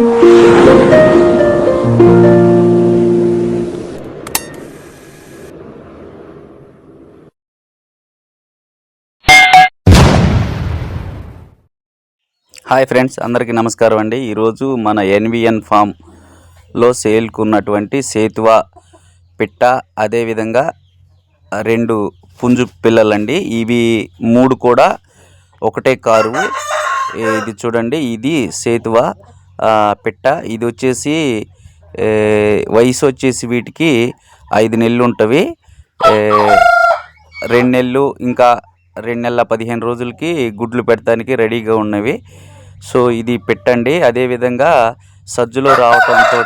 Hi friends అందరికీ నమస్కారం అండి. ఈరోజు మన ఎన్విఎన్ ఫామ్లో సేల్కున్నటువంటి సేతువ సేతువా పిట్ట అదేవిధంగా రెండు పుంజు పిల్లలండి. ఇవి మూడు కూడా ఒకటే కారు ఇది చూడండి ఇది సేతువా పిట్ట. ఇది వచ్చేసి వయసు వచ్చేసి వీటికి ఐదు నెలలు ఉంటవి. రెండు నెలలు ఇంకా రెండు నెలల పదిహేను రోజులకి గుడ్లు పెట్టడానికి రెడీగా ఉన్నవి. సో ఇది పెట్టండి. అదేవిధంగా సజ్జలో రావటంతో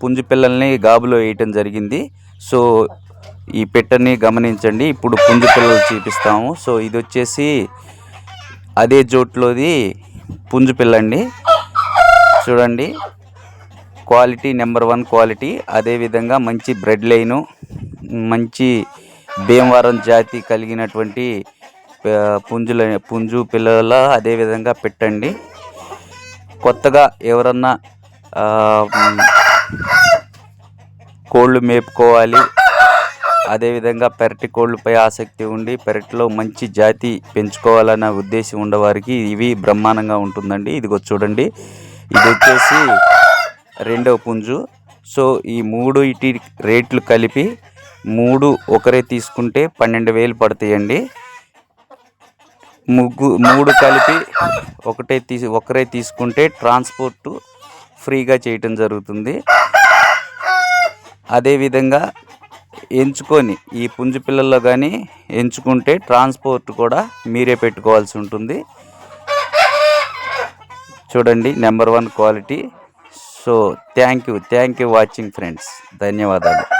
పుంజు పిల్లల్ని గాబులో వేయటం జరిగింది. సో ఈ పెట్టని గమనించండి. ఇప్పుడు పుంజు పిల్లలు చూపిస్తాము. సో ఇది వచ్చేసి అదే జోట్లోది పుంజు పిల్లండి. చూడండి. Quality number one quality. అదేవిధంగా మంచి బ్రెడ్ లైను మంచి భీమవరం జాతి కలిగినటువంటి పుంజుల పుంజు పిల్లల అదేవిధంగా పెట్టండి. కొత్తగా ఎవరన్నా కోళ్ళు మేపుకోవాలి. అదేవిధంగా పెరటి కోళ్ళపై ఆసక్తి ఉండి పెరటిలో మంచి జాతి పెంచుకోవాలన్న ఉద్దేశం ఉండవారికి ఇవి బ్రహ్మాండంగా ఉంటుందండి. ఇదిగో చూడండి. ఇది వచ్చేసి రెండవ పుంజు. సో ఈ మూడు ఇటు రేట్లు కలిపి మూడు ఒకరే తీసుకుంటే పన్నెండు వేలు పడతాయండి. ముగ్గు మూడు కలిపి ఒకటే తీసి ఒకరే తీసుకుంటే ట్రాన్స్పోర్ట్ ఫ్రీగా చేయటం జరుగుతుంది. అదేవిధంగా ఎంచుకొని ఈ పుంజు పిల్లల్లో కానీ ఎంచుకుంటే ట్రాన్స్పోర్ట్ కూడా మీరే పెట్టుకోవాల్సి ఉంటుంది. చూడండి number one quality so thank you thank you watching friends ధన్యవాదాలు.